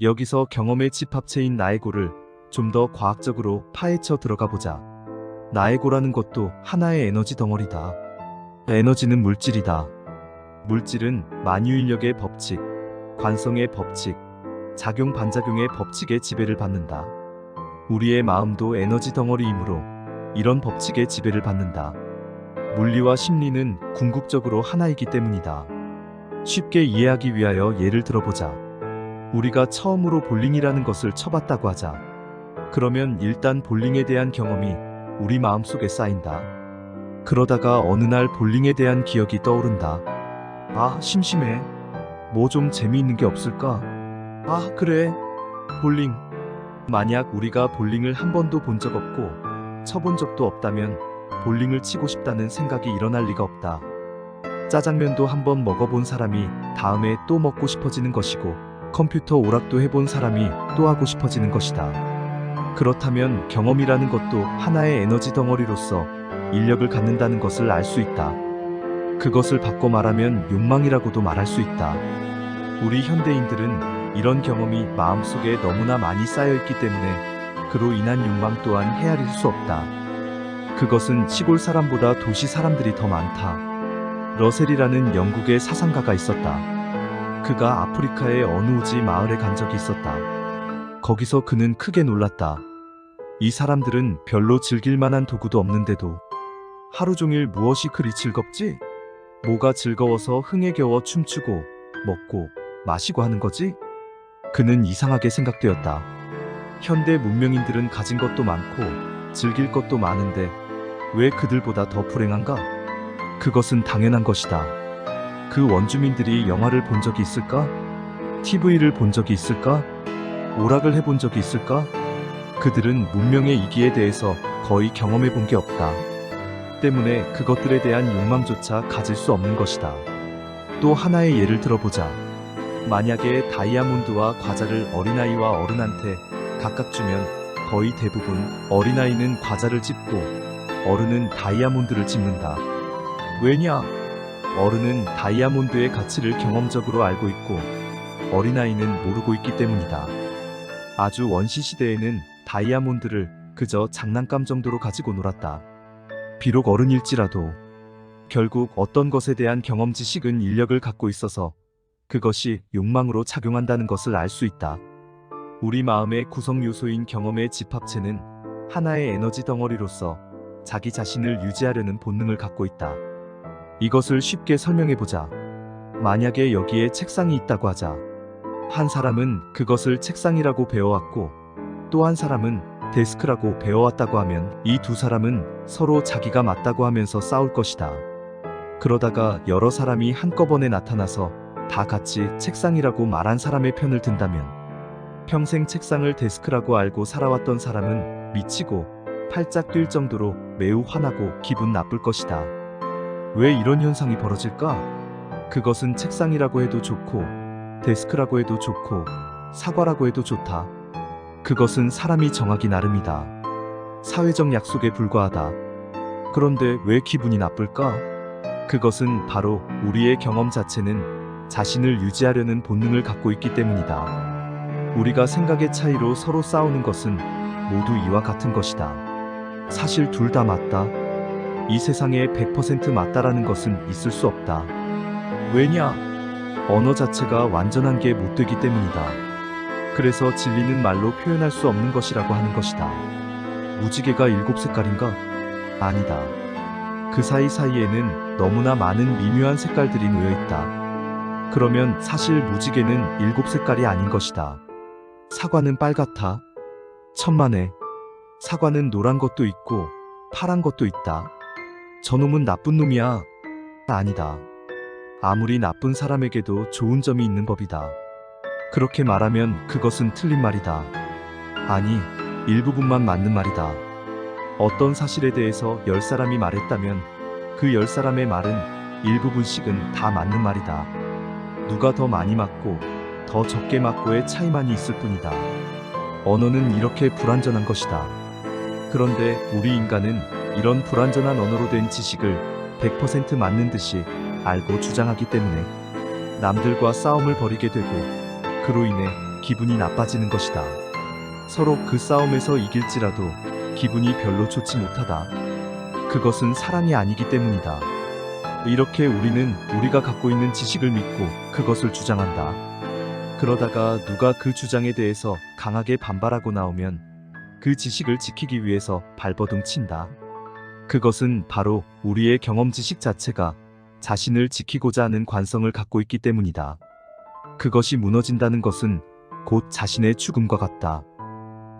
여기서 경험의 집합체인 나에고를 좀 더 과학적으로 파헤쳐 들어가 보자. 나에고라는 것도 하나의 에너지 덩어리다. 에너지는 물질이다. 물질은 만유인력의 법칙, 관성의 법칙, 작용 반작용의 법칙에 지배를 받는다. 우리의 마음도 에너지 덩어리이므로 이런 법칙에 지배를 받는다. 물리와 심리는 궁극적으로 하나이기 때문이다. 쉽게 이해하기 위하여 예를 들어보자. 우리가 처음으로 볼링이라는 것을 쳐봤다고 하자. 그러면 일단 볼링에 대한 경험이 우리 마음속에 쌓인다. 그러다가 어느 날 볼링에 대한 기억이 떠오른다. 아, 심심해. 뭐 좀 재미있는 게 없을까? 아, 그래. 볼링. 만약 우리가 볼링을 한 번도 본 적 없고 쳐본 적도 없다면 볼링을 치고 싶다는 생각이 일어날 리가 없다. 짜장면도 한번 먹어본 사람이 다음에 또 먹고 싶어지는 것이고 컴퓨터 오락도 해본 사람이 또 하고 싶어지는 것이다. 그렇다면 경험이라는 것도 하나의 에너지 덩어리로서 인력을 갖는다는 것을 알 수 있다. 그것을 바꿔 말하면 욕망이라고도 말할 수 있다. 우리 현대인들은 이런 경험이 마음속에 너무나 많이 쌓여 있기 때문에 그로 인한 욕망 또한 헤아릴 수 없다. 그것은 시골 사람보다 도시 사람들이 더 많다. 러셀이라는 영국의 사상가가 있었다. 그가 아프리카의 어느 우지 마을에 간 적이 있었다. 거기서 그는 크게 놀랐다. 이 사람들은 별로 즐길 만한 도구도 없는데도 하루 종일 무엇이 그리 즐겁지? 뭐가 즐거워서 흥에 겨워 춤추고 먹고 마시고 하는 거지? 그는 이상하게 생각되었다. 현대 문명인들은 가진 것도 많고 즐길 것도 많은데 왜 그들보다 더 불행한가? 그것은 당연한 것이다. 그 원주민들이 영화를 본 적이 있을까? TV를 본 적이 있을까? 오락을 해본 적이 있을까? 그들은 문명의 이기에 대해서 거의 경험해 본 게 없다. 때문에 그것들에 대한 욕망조차 가질 수 없는 것이다. 또 하나의 예를 들어보자. 만약에 다이아몬드와 과자를 어린아이와 어른한테 각각 주면 거의 대부분 어린아이는 과자를 찝고 어른은 다이아몬드를 찝는다. 왜냐? 어른은 다이아몬드의 가치를 경험적으로 알고 있고 어린아이는 모르고 있기 때문이다. 아주 원시 시대에는 다이아몬드를 그저 장난감 정도로 가지고 놀았다. 비록 어른일지라도 결국 어떤 것에 대한 경험 지식은 인력을 갖고 있어서 그것이 욕망으로 작용한다는 것을 알 수 있다. 우리 마음의 구성 요소인 경험의 집합체는 하나의 에너지 덩어리로서 자기 자신을 유지하려는 본능을 갖고 있다. 이것을 쉽게 설명해 보자. 만약에 여기에 책상이 있다고 하자. 한 사람은 그것을 책상이라고 배워왔고 또 한 사람은 데스크라고 배워왔다고 하면 이 두 사람은 서로 자기가 맞다고 하면서 싸울 것이다. 그러다가 여러 사람이 한꺼번에 나타나서 다 같이 책상이라고 말한 사람의 편을 든다면 평생 책상을 데스크라고 알고 살아왔던 사람은 미치고 팔짝 뛸 정도로 매우 화나고 기분 나쁠 것이다. 왜 이런 현상이 벌어질까? 그것은 책상이라고 해도 좋고 데스크라고 해도 좋고 사과라고 해도 좋다. 그것은 사람이 정하기 나름이다. 사회적 약속에 불과하다. 그런데 왜 기분이 나쁠까? 그것은 바로 우리의 경험 자체는 자신을 유지하려는 본능을 갖고 있기 때문이다. 우리가 생각의 차이로 서로 싸우는 것은 모두 이와 같은 것이다. 사실 둘 다 맞다. 이 세상에 100% 맞다라는 것은 있을 수 없다. 왜냐? 언어 자체가 완전한 게 못 되기 때문이다. 그래서 진리는 말로 표현할 수 없는 것이라고 하는 것이다. 무지개가 일곱 색깔인가? 아니다. 그 사이사이에는 너무나 많은 미묘한 색깔들이 놓여 있다. 그러면 사실 무지개는 일곱 색깔이 아닌 것이다. 사과는 빨갛다. 천만에. 사과는 노란 것도 있고 파란 것도 있다. 저놈은 나쁜 놈이야. 아니다. 아무리 나쁜 사람에게도 좋은 점이 있는 법이다. 그렇게 말하면 그것은 틀린 말이다. 아니, 일부분만 맞는 말이다. 어떤 사실에 대해서 열 사람이 말했다면 그 열 사람의 말은 일부분씩은 다 맞는 말이다. 누가 더 많이 맞고 더 적게 맞고의 차이만이 있을 뿐이다. 언어는 이렇게 불완전한 것이다. 그런데 우리 인간은 이런 불완전한 언어로 된 지식을 100% 맞는 듯이 알고 주장하기 때문에 남들과 싸움을 벌이게 되고 그로 인해 기분이 나빠지는 것이다. 서로 그 싸움에서 이길지라도 기분이 별로 좋지 못하다. 그것은 사랑이 아니기 때문이다. 이렇게 우리는 우리가 갖고 있는 지식을 믿고 그것을 주장한다. 그러다가 누가 그 주장에 대해서 강하게 반발하고 나오면 그 지식을 지키기 위해서 발버둥 친다. 그것은 바로 우리의 경험 지식 자체가 자신을 지키고자 하는 관성을 갖고 있기 때문이다. 그것이 무너진다는 것은 곧 자신의 죽음과 같다.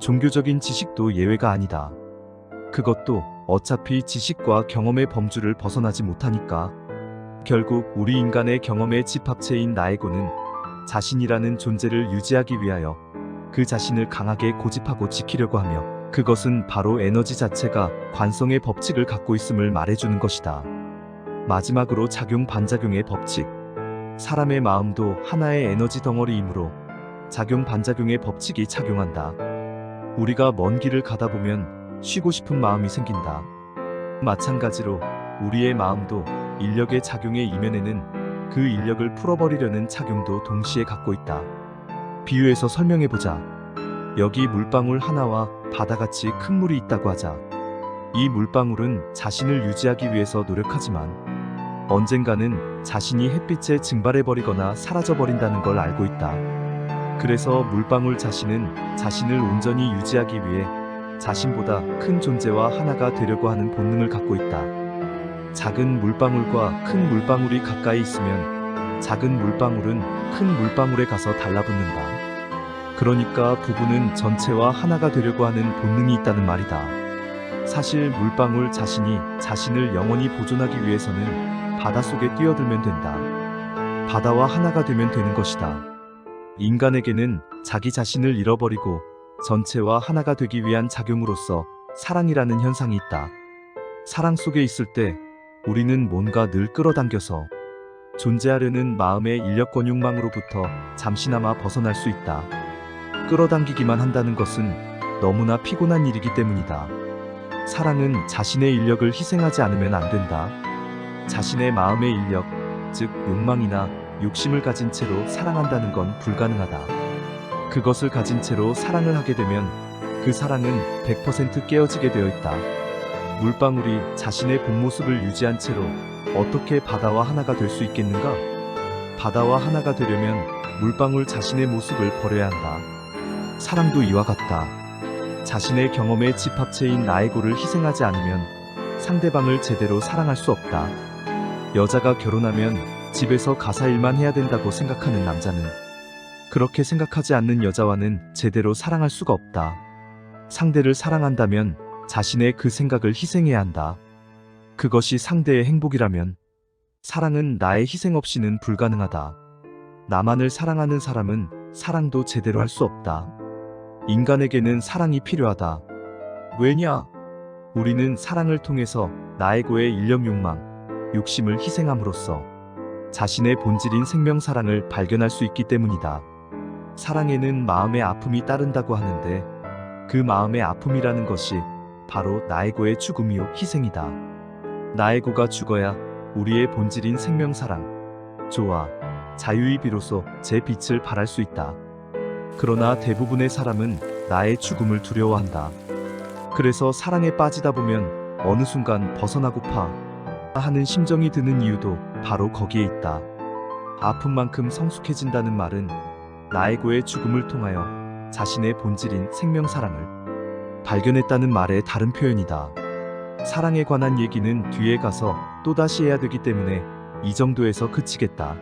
종교적인 지식도 예외가 아니다. 그것도 어차피 지식과 경험의 범주를 벗어나지 못하니까. 결국 우리 인간의 경험의 집합체인 나에고는 자신이라는 존재를 유지하기 위하여 그 자신을 강하게 고집하고 지키려고 하며 그것은 바로 에너지 자체가 관성의 법칙을 갖고 있음을 말해주는 것이다. 마지막으로 작용 반작용의 법칙. 사람의 마음도 하나의 에너지 덩어리이므로 작용 반작용의 법칙이 작용한다. 우리가 먼 길을 가다 보면 쉬고 싶은 마음이 생긴다. 마찬가지로 우리의 마음도 인력의 작용의 이면에는 그 인력을 풀어버리려는 작용도 동시에 갖고 있다. 비유해서 설명해보자. 여기 물방울 하나와 바다같이 큰 물이 있다고 하자. 이 물방울은 자신을 유지하기 위해서 노력하지만 언젠가는 자신이 햇빛에 증발해버리거나 사라져버린다는 걸 알고 있다. 그래서 물방울 자신은 자신을 온전히 유지하기 위해 자신보다 큰 존재와 하나가 되려고 하는 본능을 갖고 있다. 작은 물방울과 큰 물방울이 가까이 있으면 작은 물방울은 큰 물방울에 가서 달라붙는다. 그러니까 부부는 전체와 하나가 되려고 하는 본능이 있다는 말이다. 사실 물방울 자신이 자신을 영원히 보존하기 위해서는 바닷속에 뛰어들면 된다. 바다와 하나가 되면 되는 것이다. 인간에게는 자기 자신을 잃어버리고 전체와 하나가 되기 위한 작용으로서 사랑이라는 현상이 있다. 사랑 속에 있을 때 우리는 뭔가 늘 끌어당겨서 존재하려는 마음의 인력 권 욕망으로부터 잠시나마 벗어날 수 있다. 끌어당기기만 한다는 것은 너무나 피곤한 일이기 때문이다. 사랑은 자신의 인력을 희생하지 않으면 안 된다. 자신의 마음의 인력, 즉 욕망이나 욕심을 가진 채로 사랑한다는 건 불가능하다. 그것을 가진 채로 사랑을 하게 되면 그 사랑은 100% 깨어지게 되어 있다. 물방울이 자신의 본 모습을 유지한 채로 어떻게 바다와 하나가 될 수 있겠는가? 바다와 하나가 되려면 물방울 자신의 모습을 버려야 한다. 사랑도 이와 같다. 자신의 경험의 집합체인 나에고를 희생하지 않으면 상대방을 제대로 사랑할 수 없다. 여자가 결혼하면 집에서 가사 일만 해야 된다고 생각하는 남자는 그렇게 생각하지 않는 여자와는 제대로 사랑할 수가 없다. 상대를 사랑한다면 자신의 그 생각을 희생해야 한다. 그것이 상대의 행복이라면 사랑은 나의 희생 없이는 불가능하다. 나만을 사랑하는 사람은 사랑도 제대로 할 수 없다. 인간에게는 사랑이 필요하다. 왜냐? 우리는 사랑을 통해서 나에고의 인력 욕망, 욕심을 희생함으로써 자신의 본질인 생명 사랑을 발견할 수 있기 때문이다. 사랑에는 마음의 아픔이 따른다고 하는데 그 마음의 아픔이라는 것이 바로 나에고의 죽음이요 희생이다. 나에고가 죽어야 우리의 본질인 생명 사랑, 조화, 자유이 비로소 제 빛을 발할 수 있다. 그러나 대부분의 사람은 나의 죽음을 두려워한다. 그래서 사랑에 빠지다 보면 어느 순간 벗어나고파 하는 심정이 드는 이유도 바로 거기에 있다. 아픈 만큼 성숙해진다는 말은 나에고의 죽음을 통하여 자신의 본질인 생명 사랑을 발견했다는 말의 다른 표현이다. 사랑에 관한 얘기는 뒤에 가서 또다시 해야 되기 때문에 이 정도에서 그치겠다.